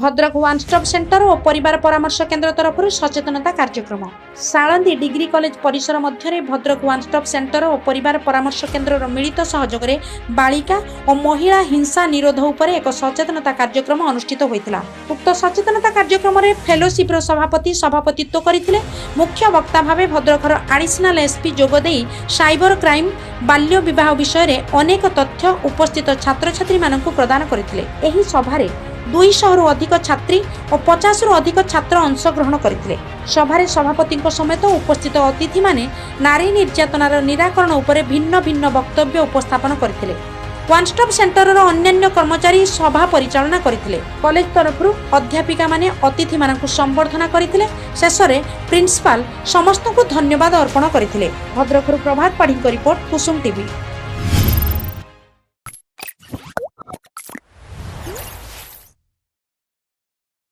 Bhadrak one stop centre ও পরিবার পরামর্শ কেন্দ্র তরফর সচেতনতা কার্যক্রম সাড়ন্দি ডিগ্রি কলেজ পরিসর মধ্যে ভদ্রক ওয়ান স্টপ সেন্টর ও পরিবার পরামর্শ কেন্দ্রর মিলিত সহযোগে বালিকা ও মহিলা হিংসা নিরোধ উপরে এক সচেতনতা কার্যক্রম অনুষ্ঠিত হয়েছিল উক্ত সচেতনতা কার্যক্রমের ফেলোশিপর সভাপতি সভাপতিত্ব করে মুখ্য বক্তা ভাবে ভদ্রকর আডিশনাল এসপি যোগদে সাইবর ক্রাইম বাল্য বিবাহ বিষয়ে অনেক তথ্য উপস্থিত ছাত্রছাত্রী মানুষ প্রদান করে এই সভায় ଦୁଇଶହରୁ ଅଧିକ ଛାତ୍ରୀ ଓ ପଚାଶରୁ ଅଧିକ ଛାତ୍ର ଅଂଶଗ୍ରହଣ କରିଥିଲେ ସଭାରେ ସଭାପତିଙ୍କ ସମେତ ଉପସ୍ଥିତ ଅତିଥିମାନେ ନାରୀ ନିର୍ଯାତନାର ନିରାକରଣ ଉପରେ ଭିନ୍ନ ଭିନ୍ନ ବକ୍ତବ୍ୟ ଉପସ୍ଥାପନ କରିଥିଲେ ওয়ান স্টপ সেন্টরর অন্যান্য কর্মচারী সভা পরিচালনা করে কলেজ তরফর অধ্যাপিকা মানে অতিথি সম্বর্ধনা করে শেষে প্রিন্সিপাল সমস্ত ধন্যবাদ অর্পণ করে ভদ্রকর প্রভাত পাঢ়ী রিপোর্ট কুসুম টিভি